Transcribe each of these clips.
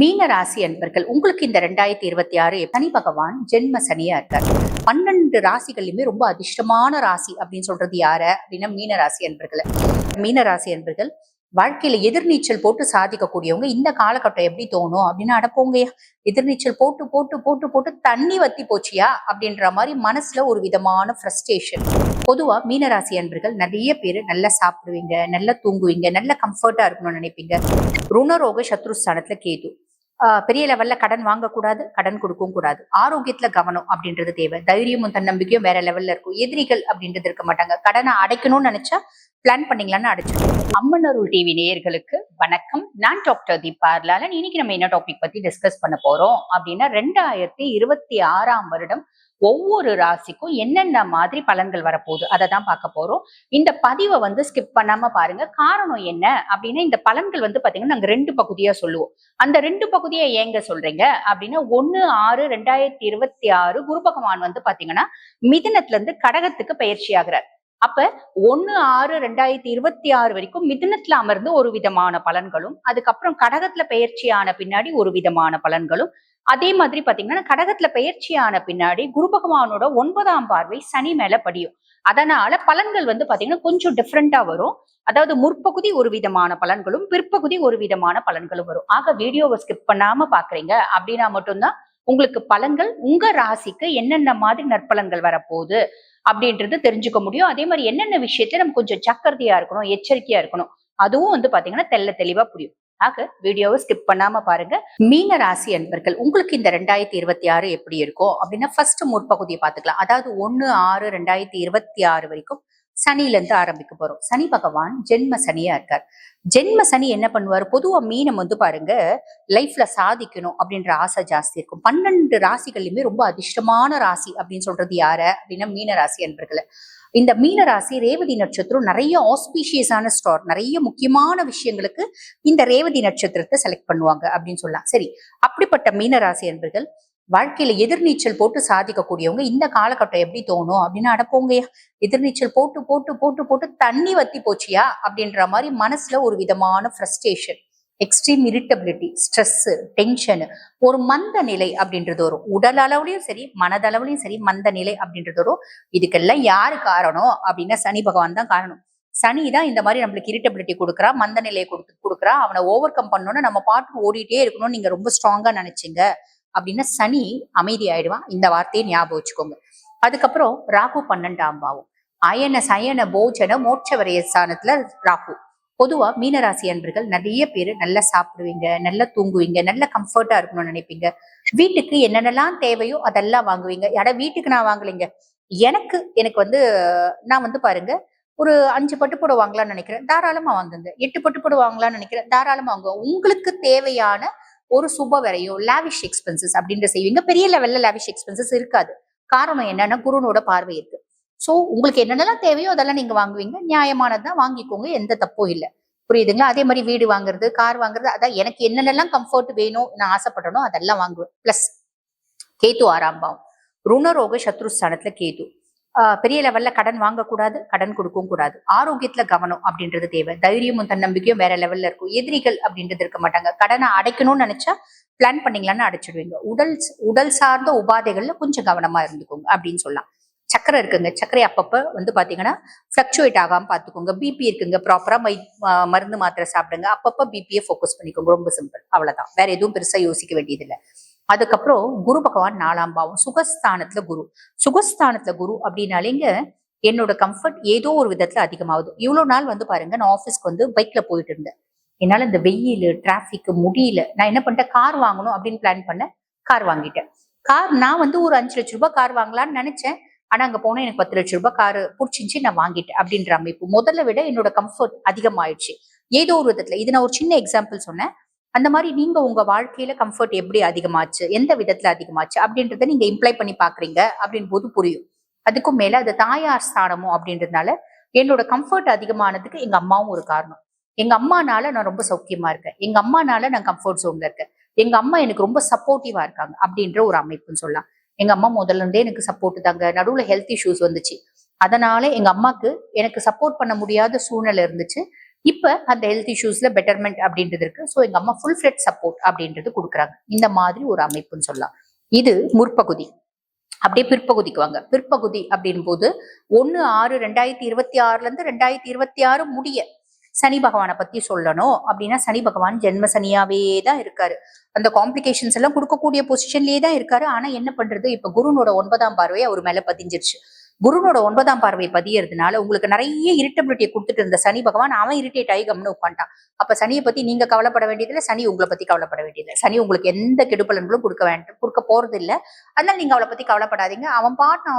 மீன ராசி அன்பர்கள் உங்களுக்கு இந்த ரெண்டாயிரத்தி இருபத்தி ஆறு சனி பகவான் ஜென்ம சனியா இருக்கார். பன்னெண்டு ராசிகள்லயுமே ரொம்ப அதிர்ஷ்டமான ராசி அப்படின்னு சொல்றது யார அப்படின்னா மீன ராசி அன்பர்களை. மீன ராசி அன்பர்கள் வாழ்க்கையில எதிர்நீச்சல் போட்டு சாதிக்கக்கூடியவங்க இந்த காலகட்டம் எப்படி தோணும் அப்படின்னு அடப்போங்கயா எதிர்நீச்சல் போட்டு போட்டு போட்டு போட்டு தண்ணி வத்தி போச்சியா அப்படின்ற மாதிரி மனசுல ஒரு விதமான ஃப்ரஸ்ட்ரேஷன் பொதுவா மீனராசி அன்பர்கள் நிறைய பேர் நல்லா சாப்பிடுவீங்க நல்லா தூங்குவீங்க நல்ல கம்ஃபர்ட்டா இருக்கணும்னு நினைப்பீங்க. ருணரோக சத்ருஸ்தானத்துல கேது. பெரிய லெவல்ல கடன் வாங்கக்கூடாது கடன் கொடுக்கவும் கூடாது. ஆரோக்கியத்துல கவனம் அப்படின்றது தேவை. தைரியமும் தன்னம்பிக்கையும் வேற லெவல்ல இருக்கும். எதிரிகள் அப்படின்றது இருக்க மாட்டாங்க. கடனை அடைக்கணும்னு நினைச்சா பிளான் பண்ணீங்களான்னு அடைச்சிடும் அம்மனருள் டிவி நேயர்களுக்கு வணக்கம். நான் டாக்டர் தீபா லாலன் இன்னைக்கு நம்ம என்ன டாபிக் பத்தி டிஸ்கஸ் பண்ண போறோம் அப்படின்னா ரெண்டாயிரத்தி இருபத்தி ஆறாம் வருடம் ஒவ்வொரு ராசிக்கும் என்னென்ன மாதிரி பலன்கள் வரப்போகுது? அதை தான் பார்க்க போறோம். இந்த பதிவை வந்து ஸ்கிப் பண்ணாம பாருங்க. காரணம் என்ன அப்படின்னா இந்த பலன்கள் வந்து பாத்தீங்கன்னா நாங்க ரெண்டு பகுதியா சொல்லுவோம். அந்த ரெண்டு பகுதியை ஏங்க சொல்றீங்க? அப்படின்னா ஒன்னு ஆறு ரெண்டாயிரத்தி இருபத்தி ஆறு குரு பகவான் வந்து பாத்தீங்கன்னா மிதினத்துல இருந்து கடகத்துக்கு பயிற்சி ஆகிறார். அப்ப ஒன்னு ஆறு ரெண்டாயிரத்தி இருபத்தி ஆறு வரைக்கும் மிதுனத்துல அமர்ந்து ஒரு விதமான பலன்களும் அதுக்கப்புறம் கடகத்துல பயிற்சியான பின்னாடி ஒரு விதமான பலன்களும் அதே மாதிரி பாத்தீங்கன்னா கடகத்துல பயிற்சியான பின்னாடி குரு பகவானோட ஒன்பதாம் பார்வை சனி மேல படியும். அதனால பலன்கள் வந்து பாத்தீங்கன்னா கொஞ்சம் டிஃப்ரெண்டா வரும். அதாவது முற்பகுதி ஒரு விதமான பலன்களும் பிற்பகுதி ஒரு விதமான பலன்களும் வரும். ஆக வீடியோவை ஸ்கிப் பண்ணாம பாக்குறீங்க அப்படின்னா மட்டும்தான் உங்களுக்கு பலன்கள் உங்க ராசிக்கு என்னென்ன மாதிரி நற்பலன்கள் வரப்போகுது அப்படின்றது தெரிஞ்சுக்க முடியும். அதே மாதிரி என்னென்ன விஷயத்த நம்ம கொஞ்சம் ஜாக்கிரதையா இருக்கணும் எச்சரிக்கையா இருக்கணும் அதுவும் வந்து பாத்தீங்கன்னா தெல்ல தெளிவா புரியும். ஆக வீடியோவை ஸ்கிப் பண்ணாம பாருங்க. மீன ராசி அன்பர்கள் உங்களுக்கு இந்த ரெண்டாயிரத்தி இருபத்தி ஆறு எப்படி இருக்கும் அப்படின்னா ஃபர்ஸ்ட் முற்பகுதியை பார்த்துக்கலாம். அதாவது ஒன்னு ஆறு ரெண்டாயிரத்தி இருபத்தி ஆறு வரைக்கும் சனில இருந்து ஆரம்பிக்க போறோம். சனி பகவான் ஜென்ம சனியா இருக்கார். ஜென்ம சனி என்ன பண்ணுவார்? பொதுவா மீனம் வந்து பாருங்க லைஃப்ல சாதிக்கணும் அப்படின்ற ஆசை ஜாஸ்தி இருக்கும். பன்னெண்டு ராசிகள்லயுமே ரொம்ப அதிர்ஷ்டமான ராசி அப்படின்னு சொல்றது யார அப்படின்னா மீன ராசி என்பர்களை இந்த மீன ராசி ரேவதி நட்சத்திரம் நிறைய ஆஸ்பீஷியஸான ஸ்டார் நிறைய முக்கியமான விஷயங்களுக்கு இந்த ரேவதி நட்சத்திரத்தை செலக்ட் பண்ணுவாங்க அப்படின்னு சொல்லலாம். சரி அப்படிப்பட்ட மீன ராசி என்பர்கள் வாழ்க்கையில எதிர்நீச்சல் போட்டு சாதிக்கக்கூடியவங்க இந்த காலகட்டம் எப்படி தோணும் அப்படின்னு அடப்போங்கயா எதிர்நீச்சல் போட்டு போட்டு போட்டு போட்டு தண்ணி வத்தி போச்சியா அப்படின்ற மாதிரி மனசுல ஒரு விதமான frustration extreme irritability stress tension ஒரு மந்த நிலை அப்படின்றது வரும். உடல் அளவுலையும் சரி மனதளவுலயும் சரி மந்த நிலை அப்படின்றது வரும். இதுக்கெல்லாம் யாரு காரணம் அப்படின்னா சனி பகவான் தான் காரணம். சனி தான் இந்த மாதிரி நம்மளுக்கு இரிட்டபிலிட்டி கொடுக்குறா மந்த நிலையை கொடுத்து கொடுக்குறா. அவனை ஓவர் கம் பண்ணணும்னு நம்ம பாட்டு ஓடிட்டே இருக்கணும்னு நீங்க ரொம்ப ஸ்ட்ராங்கா நினைச்சிங்க. அப்படின்னா சனி அமைதி ஆயிடுவான் இந்த வார்த்தையை ஞாபகம் வச்சுக்கோங்க. அதுக்கப்புறம் ராகு பன்னெண்டாம் பாவம். அயன சயன போஜன மோட்ச வரைய ஸ்தானத்துல ராகு. பொதுவா மீனராசி அன்பர்கள் நிறைய பேர் நல்லா சாப்பிடுவீங்க நல்லா தூங்குவீங்க நல்ல கம்ஃபர்ட்டா இருக்கணும்னு நினைப்பீங்க. வீட்டுக்கு என்னென்னலாம் தேவையோ அதெல்லாம் வாங்குவீங்க. யாரா வீட்டுக்கு நான் வாங்கலைங்க. எனக்கு எனக்கு வந்து நான் வந்து பாருங்க ஒரு அஞ்சு பட்டு போட வாங்கலாம்னு நினைக்கிறேன். தாராளமா வாங்குங்க. எட்டு பட்டு போட வாங்கலாம்னு நினைக்கிறேன். தாராளமா வாங்குங்க. உங்களுக்கு தேவையான ஒரு சுப வரையோ லாவிஷ் எக்ஸ்பென்சஸ் அப்படின்ற செய்வீங்க பெரிய லெவல்ல லாவிஷ் எக்ஸ்பென்சஸ் இருக்காது. காரணம் என்னன்னா குருனோட பார்வை இருக்கு. சோ உங்களுக்கு என்னென்னலாம் தேவையோ அதெல்லாம் நீங்க வாங்குவீங்க. நியாயமானதான் வாங்கிக்கோங்க. எந்த தப்பும் இல்லை. புரியுதுங்களா? அதே மாதிரி வீடு வாங்குறது கார் வாங்குறது அதான் எனக்கு என்னென்னலாம் கம்ஃபர்ட் வேணும் நான் ஆசைப்படணும் அதெல்லாம் வாங்குவேன். பிளஸ் கேத்து ஆறாம் பாவம். ருணரோக சத்ருஸ்தானத்துல கேது. பெரிய லெவல்ல கடன் வாங்கக்கூடாது கடன் கொடுக்கவும் கூடாது. ஆரோக்கியத்துல கவனம் அப்படின்றது தேவை. தைரியமும் தன்னம்பிக்கையும் வேற லெவல்ல இருக்கும். எதிரிகள் அப்படின்றது இருக்க மாட்டாங்க. கடனை அடைக்கணும்னு நினைச்சா பிளான் பண்ணீங்களான்னு அடைச்சிடுவீங்க. உடல் உடல் சார்ந்த உபாதைகள்ல கொஞ்சம் கவனமா இருந்துக்கோங்க அப்படின்னு சொல்லலாம். சக்கரை இருக்குங்க. சக்கரை அப்பப்ப வந்து பாத்தீங்கன்னா ஃபிளக்சுவேட் ஆகாம பாத்துக்கோங்க. பிபி இருக்குங்க. ப்ராப்பரா மை மருந்து மாத்திரை சாப்பிடுங்க. அப்பப்ப பிபியை ஃபோக்கஸ் பண்ணிக்கோங்க. ரொம்ப சிம்பிள் அவ்வளவுதான். வேற எதுவும் பெருசா யோசிக்க வேண்டியதில்லை. அதுக்கப்புறம் குரு பகவான் நாலாம் பாவம் சுகஸ்தானத்துல குரு. சுகஸ்தானத்துல குரு அப்படின்னாலேங்க என்னோட கம்ஃபர்ட் ஏதோ ஒரு விதத்துல அதிகமாகுது. இவ்வளோ நாள் வந்து பாருங்க நான் ஆஃபீஸ்க்கு வந்து பைக்ல போயிட்டு இருந்தேன். என்னால இந்த வெயில் டிராஃபிக் முடியல. நான் என்ன பண்ணிட்டேன்? கார் வாங்கணும் அப்படின்னு பிளான் பண்ணேன் கார் வாங்கிட்டேன். கார் நான் வந்து ஒரு அஞ்சு லட்ச ரூபாய் கார் வாங்கலாம்னு நினைச்சேன். ஆனா அங்க போனா எனக்கு பத்து லட்ச ரூபாய் கார் பிடிச்சிருந்துச்சு நான் வாங்கிட்டேன் அப்படின்ற அமைப்பு. முதல்ல விட என்னோட கம்ஃபர்ட் அதிகமாயிடுச்சு. ஏதோ ஒரு விதத்துல. இது நான் ஒரு சின்ன எக்ஸாம்பிள் சொன்னேன். அந்த மாதிரி நீங்க உங்க வாழ்க்கையில கம்ஃபர்ட் எப்படி அதிகமாச்சு? எந்த விதத்துல அதிகமாச்சு? அப்படின்றத நீங்க இம்ப்ளை பண்ணி பாக்குறீங்க அப்படின் போது புரியும். அதுக்கும் மேல அது தாயார் ஸ்தானமும் அப்படின்றதுனால என்னோட கம்ஃபர்ட் அதிகமானதுக்கு எங்க அம்மாவும் ஒரு காரணம். எங்க அம்மானால நான் ரொம்ப சௌக்கியமா இருக்கேன். எங்க அம்மானால நான் கம்ஃபர்ட் ஜோன்ல இருக்கேன். எங்க அம்மா எனக்கு ரொம்ப சப்போர்ட்டிவா இருக்காங்க அப்படின்ற ஒரு அமைப்புன்னு சொல்லலாம். எங்க அம்மா முதல்ல இருந்தே எனக்கு சப்போர்ட் தாங்க. நடுவுல ஹெல்த் இஷ்யூஸ் வந்துச்சு. அதனால எங்க அம்மாக்கு எனக்கு சப்போர்ட் பண்ண முடியாத சூழ்நிலை இருந்துச்சு. இப்ப அந்த ஹெல்த் இஷ்யூஸ்ல பெட்டர்மெண்ட் அப்படின்றது இருக்கு. ஸோ எங்க அம்மா ஃபுல் ஃபிளட் சப்போர்ட் அப்படின்றது கொடுக்குறாங்க. இந்த மாதிரி ஒரு அமைப்புன்னு சொல்லலாம். இது முற்பகுதி. அப்படியே பிற்பகுதிக்கு வாங்க. பிற்பகுதி அப்படின் போது ஒன்னு ஆறு ரெண்டாயிரத்தி இருபத்தி ஆறுல இருந்து ரெண்டாயிரத்தி இருபத்தி ஆறு முடிய சனி பகவானை பத்தி சொல்லணும். அப்படின்னா சனி பகவான் ஜென்ம சனியாவே தான் இருக்காரு. அந்த காம்ப்ளிகேஷன்ஸ் எல்லாம் கொடுக்கக்கூடிய பொசிஷன்லயே தான் இருக்காரு. ஆனா என்ன பண்றது? இப்ப குருனோட ஒன்பதாம் பார்வையை அவர் மேல பதிஞ்சிருச்சு. குருனோட ஒன்பதாம் பார்வை பதியறதுனால உங்களுக்கு நிறைய இரிட்டபிலிட்டியை கொடுத்துட்டு இருந்த சனி பகவான் அவன் இரிட்டேட் ஆகி கம்னு உட்காந்துட்டான் அப்ப சனியை பத்தி நீங்க கவலைப்பட வேண்டியதில்லை சனி உங்களை பத்தி கவலைப்பட வேண்டியதில்லை. சனி உங்களுக்கு எந்த கெடுபலன்களும் கொடுக்க வேண்டாம் கொடுக்க போறது இல்ல அதனால நீங்க அவளை பத்தி கவலைப்படாதீங்க. அவன் பாட்டு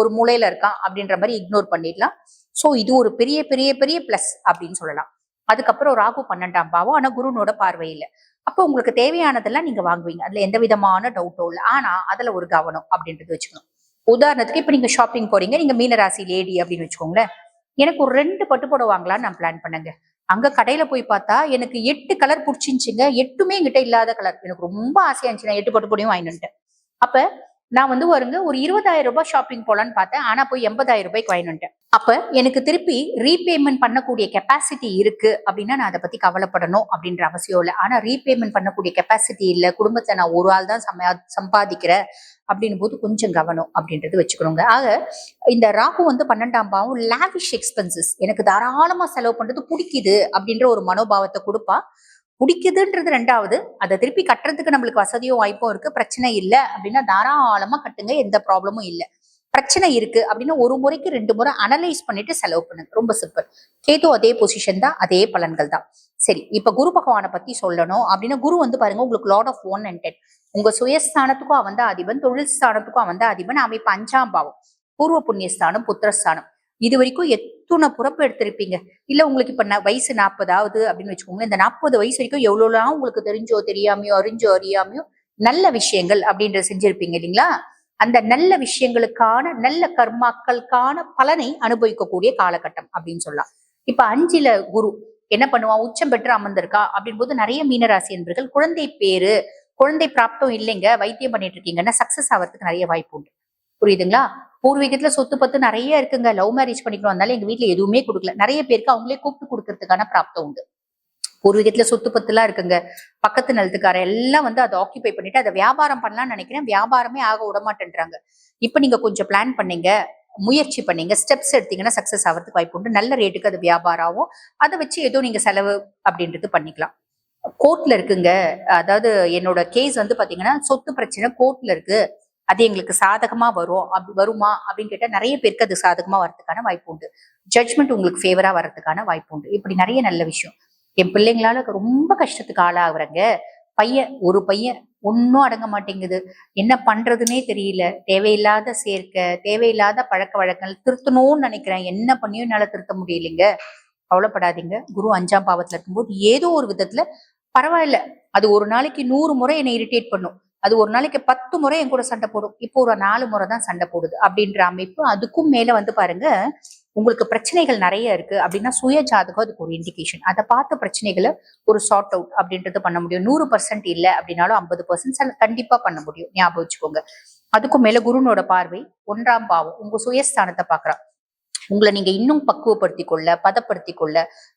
ஒரு மூலையில இருக்கான் அப்படின்ற மாதிரி இக்னோர் பண்ணிடலாம். சோ இது ஒரு பெரிய பெரிய பெரிய பிளஸ் அப்படின்னு சொல்லலாம். அதுக்கப்புறம் ராகு பன்னெண்டாம் பாவம் ஆனா குருனோட பார்வை இல்லை. அப்போ உங்களுக்கு தேவையானதெல்லாம் நீங்க வாங்குவீங்க. அதுல எந்த விதமான டவுட்டும் இல்லை. ஆனா அதுல ஒரு கவனம் அப்படின்றது வச்சுக்கணும். உதாரணத்துக்கு இப்ப நீங்க ஷாப்பிங் போறீங்க நீங்க மீனராசி லேடி அப்படின்னு வச்சுக்கோங்களேன். எனக்கு ஒரு ரெண்டு பட்டு புடவை வாங்கலாம்னு நான் பிளான் பண்ணேங்க. அங்க கடையில போய் பார்த்தா எனக்கு எட்டு கலர் பிடிச்சிருந்துச்சுங்க. எட்டுமே என்கிட்ட இல்லாத கலர் எனக்கு ரொம்ப ஆசையா இருந்துச்சு. நான் எட்டு பட்டு போடையும் வாங்கினுட்டேன் அப்ப நான் வந்து வருங்க ஒரு இருபதாயிரம் ரூபாய் ஷாப்பிங் போலான்னு பார்த்தேன். ஆனா போய் எண்பதாயிரம் ரூபாய்க்கு வாங்கினுட்டேன் அப்ப எனக்கு திருப்பி ரீபேமெண்ட் பண்ணக்கூடிய கெப்பாசிட்டி இருக்கு அப்படின்னா நான் அதை பத்தி கவலைப்படணும் அப்படின்ற அவசியம் இல்லை. ஆனா ரீபேமெண்ட் பண்ணக்கூடிய கெப்பாசிட்டி இல்லை குடும்பத்துல நான் ஒரு ஆள் தான் சம சம்பாதிக்கிறேன் அப்படின்னு போது கொஞ்சம் கவனம் அப்படின்றது வச்சுக்கணுங்க. ஆக இந்த ராகு வந்து பன்னெண்டாம் பாவம் லாவிஷ் எக்ஸ்பென்சஸ் எனக்கு தாராளமா செலவு பண்றது பிடிக்குது அப்படின்ற ஒரு மனோபாவத்தை கொடுப்பா. பிடிக்குதுன்றது ரெண்டாவது. அதை திருப்பி கட்டுறதுக்கு நம்மளுக்கு வசதியும் வாய்ப்பும் இருக்கு. பிரச்சனை இல்லை அப்படின்னா தாராளமா கட்டுங்க. எந்த ப்ராப்ளமும் இல்லை. பிரச்சனை இருக்கு அப்படின்னா ஒரு முறைக்கு ரெண்டு முறை அனலைஸ் பண்ணிட்டு செலவு பண்ணுங்க ரொம்ப சிம்பிள் கேது அதே பொசிஷன் தான் அதே பலன்கள் தான். சரி இப்ப குரு பகவானை பத்தி சொல்லணும் அப்படின்னா குரு வந்து பாருங்க உங்களுக்கு lord of one and ten உங்க சுயஸ்தானத்துக்கும் அவன் தான் அதிபன் தொழில் ஸ்தானத்துக்கும் அவன் தான் அதிபன். அமைப்பு அஞ்சாம் பாவம். பூர்வ புண்ணியஸ்தானம் புத்திரஸ்தானம். இது வரைக்கும் எத்தனை புறப்பு எடுத்திருப்பீங்க? இல்ல உங்களுக்கு இப்ப வயசு நாற்பதாவது அப்படின்னு வச்சுக்கோங்க இந்த நாற்பது வயசு வரைக்கும் எவ்வளவுலாம் உங்களுக்கு தெரிஞ்சோ தெரியாமையோ அறிஞ்சோ அறியாமையோ நல்ல விஷயங்கள் அப்படின்ற செஞ்சிருப்பீங்க இல்லைங்களா? அந்த நல்ல விஷயங்களுக்கான நல்ல கர்மாக்களுக்கான பலனை அனுபவிக்கக்கூடிய காலகட்டம் அப்படின்னு சொல்லலாம். இப்ப அஞ்சில குரு என்ன பண்ணுவான்? உச்சம் பெற்று அமர்ந்திருக்கா? அப்படின் போது நிறைய மீனராசி என்பர்கள் குழந்தை பேரு குழந்தை பிராப்தம் இல்லைங்க வைத்தியம் பண்ணிட்டு இருக்கீங்கன்னா சக்சஸ் ஆகிறதுக்கு நிறைய வாய்ப்பு உண்டு. புரியுதுங்களா? பூர்வீகத்துல சொத்து பத்து நிறைய இருக்குங்க. லவ் மேரேஜ் பண்ணிக்கணும் அதனால எங்க வீட்ல எதுவுமே கொடுக்கல. நிறைய பேருக்கு அவங்களே கூப்பிட்டு கொடுக்கறதுக்கான பிராப்தம் உண்டு. பூர்வீகத்துல சொத்து பத்துலாம் இருக்குங்க. பக்கத்து நிலத்துக்கார எல்லாம் வந்து அதை ஆக்கியபை பண்ணிட்டு அதை வியாபாரம் பண்ணலாம்னு நினைக்கிறேன். வியாபாரமே ஆக விட மாட்டேன்றாங்க இப்ப நீங்க கொஞ்சம் பிளான் பண்ணீங்க முயற்சி பண்ணீங்க ஸ்டெப்ஸ் எடுத்தீங்கன்னா சக்சஸ் ஆகிறதுக்கு வாய்ப்பு உண்டு. நல்ல ரேட்டுக்கு அது வியாபாரம் ஆகும் அதை வச்சு ஏதோ நீங்க செலவு அப்படின்றது பண்ணிக்கலாம். கோர்ட்ல இருக்குங்க. அதாவது என்னோட கேஸ் வந்து பாத்தீங்கன்னா சொத்து பிரச்சனை கோர்ட்ல இருக்கு. அது எங்களுக்கு சாதகமா வரும். அப்படி வருமா அப்படின்னு கேட்டால் நிறைய பேருக்கு அது சாதகமா வரதுக்கான வாய்ப்பு உண்டு. ஜட்ஜ்மெண்ட் உங்களுக்கு ஃபேவரா வரதுக்கான வாய்ப்பு உண்டு. இப்படி நிறைய நல்ல விஷயம். என் பிள்ளைங்களால ரொம்ப கஷ்டத்துக்கு ஆளாகிறங்க. பையன் ஒரு பையன் ஒன்னும் அடங்க மாட்டேங்குது. என்ன பண்றதுன்னே தெரியல. தேவையில்லாத சேர்க்க தேவையில்லாத பழக்க வழக்கங்கள் திருத்தணும்னு நினைக்கிறேன். என்ன பண்ணியும் என்னால் திருத்த முடியலைங்க. கவலைப்படாதீங்க. குரு அஞ்சாம் பாவத்துல இருக்கும்போது ஏதோ ஒரு விதத்துல பரவாயில்ல. அது ஒரு நாளைக்கு நூறு முறை என்னை இரிட்டேட் பண்ணும். அது ஒரு நாளைக்கு பத்து முறை என் கூட சண்டை போடும். இப்போ ஒரு நாலு முறை தான் சண்டை போடுது அப்படின்ற அமைப்பு அதுக்கும் மேல வந்து பாருங்க உங்களுக்கு பிரச்சனைகள் நிறைய இருக்கு அப்படின்னா சுய ஜாதகம் அதுக்கு ஒரு இண்டிகேஷன் அதை பார்த்த பிரச்சனைகளை ஒரு சார்ட் அவுட் அப்படின்றது பண்ண முடியும். நூறு பர்சன்ட் இல்லை அப்படின்னாலும் ஐம்பது பர்சன்ட் கண்டிப்பா பண்ண முடியும். ஞாபகம் வச்சுக்கோங்க. அதுக்கும் மேல குருனோட பார்வை ஒன்றாம் பாவம் உங்க சுயஸ்தானத்தை பாக்குறான் உங்களை நீங்க இன்னும் பக்குவப்படுத்தி கொள்ள பதப்படுத்தி கொள்ள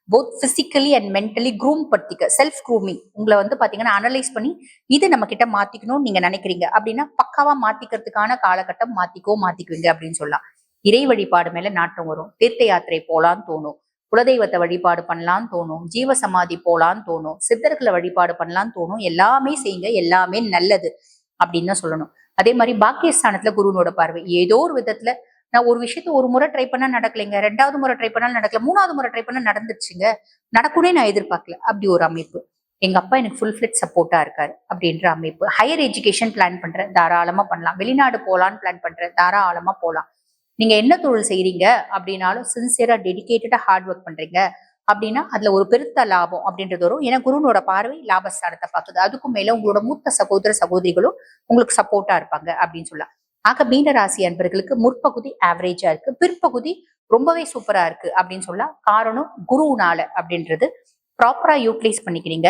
both physically and mentally groom படுத்திக்க self grooming உங்களை வந்து பாத்தீங்கன்னா அனலைஸ் பண்ணி இது நம்ம கிட்ட மாத்திக்கணும்னு நீங்க நினைக்கிறீங்க. அப்படின்னா பக்காவா மாத்திக்கிறதுக்கான காலகட்டம் மாத்திக்கோ மாத்திக்குவீங்க அப்படின்னு சொல்லலாம். இறை வழிபாடு மேல நாட்டம் வரும். தீர்த்த யாத்திரை போலான்னு தோணும். குலதெய்வத்தை வழிபாடு பண்ணலான்னு தோணும். ஜீவ சமாதி போலான்னு தோணும். சித்தர்களை வழிபாடு பண்ணலான்னு தோணும். எல்லாமே செய்யுங்க. எல்லாமே நல்லது அப்படின்னு தான் சொல்லணும். அதே மாதிரி பாக்கியஸ்தானத்துல குருவனோட பார்வை. ஏதோ ஒரு விதத்துல நான் ஒரு விஷயத்த ஒரு முறை ட்ரை பண்ணா நடக்கலைங்க. ரெண்டாவது முறை ட்ரை பண்ணாலும் நடக்கல. மூணாவது முறை ட்ரை பண்ணா நடந்துருச்சுங்க. நடக்கும்னே நான் எதிர்பார்க்கல. அப்படி ஒரு அமைப்பு. எங்க அப்பா எனக்கு ஃபுல் ஃபிளட் சப்போர்ட்டா இருக்காரு அப்படின்ற அமைப்பு. ஹையர் எஜுகேஷன் பிளான் பண்றேன். தாராளமா பண்ணலாம். வெளிநாடு போலான்னு பிளான் பண்றேன். தாராளமா போலாம். நீங்க என்ன தொழில் செய்யறீங்க அப்படின்னாலும் சின்சியரா டெடிக்கேட்டடா ஹார்ட் ஒர்க் பண்றீங்க அப்படின்னா அதுல ஒரு பெருத்த லாபம் அப்படின்றது வரும். ஏன்னா குருனோட பார்வை லாபஸ்தானத்தை பார்க்குது. அதுக்கும் மேல உங்களோட மூத்த சகோதர சகோதரிகளும் உங்களுக்கு சப்போர்ட்டா இருப்பாங்க அப்படின்னு சொல்லலாம். ஆக மீன ராசி அன்பர்களுக்கு முற்பகுதி ஆவரேஜா இருக்கு. பிற்பகுதி ரொம்பவே சூப்பரா இருக்கு அப்படின்னு சொல்ல காரணம் குருனால அப்படின்றது. ப்ராப்பரா யூட்டிலைஸ் பண்ணிக்கிறீங்க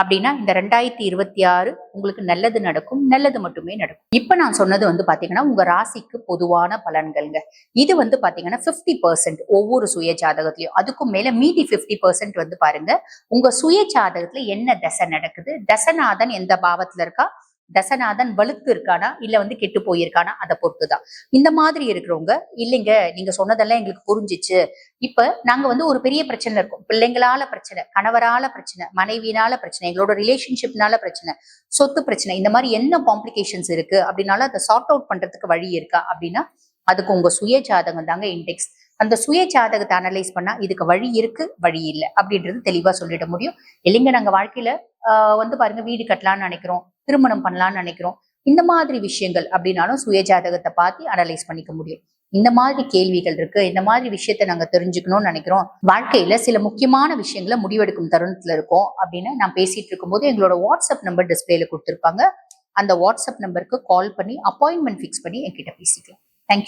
அப்படின்னா இந்த ரெண்டாயிரத்தி இருபத்தி ஆறு உங்களுக்கு நல்லது நடக்கும் நல்லது மட்டுமே நடக்கும். இப்ப நான் சொன்னது வந்து பாத்தீங்கன்னா உங்க ராசிக்கு பொதுவான பலன்கள்ங்க. இது வந்து பாத்தீங்கன்னா 50% பர்சன்ட் ஒவ்வொரு சுய ஜாதகத்திலயும். அதுக்கும் மேல மீதி 50% பர்சன்ட் வந்து பாருங்க. உங்க சுய ஜாதகத்துல என்ன தசை நடக்குது? தசநாதன் எந்த பாவத்துல இருக்கா? தசநாதன் வலுத்து இருக்கானா? இல்ல வந்து கெட்டு போயிருக்கானா? அதை பொறுத்துதான். இந்த மாதிரி இருக்கிறவங்க இல்லைங்க நீங்க சொன்னதெல்லாம் எங்களுக்கு புரிஞ்சிச்சு. இப்ப நாங்க வந்து ஒரு பெரிய பிரச்சனை இருக்கும். பிள்ளைங்களால பிரச்சனை கணவரால பிரச்சனை மனைவினால பிரச்சனை எங்களோட ரிலேஷன்ஷிப்னால பிரச்சனை சொத்து பிரச்சனை இந்த மாதிரி என்ன காம்ப்ளிகேஷன்ஸ் இருக்கு? அப்படின்னால அதை சார்ட் அவுட் பண்றதுக்கு வழி இருக்கா? அப்படின்னா அதுக்கு உங்க சுய ஜாதகம் தாங்க இண்டெக்ஸ் அந்த சுய ஜாதகத்தை அனலைஸ் பண்ணா இதுக்கு வழி இருக்கு வழி இல்லை. அப்படின்றது தெளிவா சொல்லிட முடியும். இல்லைங்க நாங்க வாழ்க்கையில ஆஹ் வந்து பாருங்க வீடு கட்டலாம்னு நினைக்கிறோம். திருமணம் பண்ணலாம்னு நினைக்கிறோம். இந்த மாதிரி விஷயங்கள் அப்படின்னாலும் சுய ஜாதகத்தை பார்த்து அனலைஸ் பண்ணிக்க முடியும். இந்த மாதிரி கேள்விகள் இருக்கு. இந்த மாதிரி விஷயத்த நாங்க தெரிஞ்சுக்கணும்னு நினைக்கிறோம். வாழ்க்கையில சில முக்கியமான விஷயங்களை முடிவெடுக்கும் தருணத்துல இருக்கோம் அப்படின்னு நான் பேசிட்டு இருக்கும்போது எங்களோட வாட்ஸ்அப் நம்பர் டிஸ்பிளேல கொடுத்துருப்பாங்க. அந்த வாட்ஸ்அப் நம்பருக்கு கால் பண்ணி அப்பாயின்மெண்ட் ஃபிக்ஸ் பண்ணி என்கிட்ட பேசிக்கலாம். தேங்க்யூ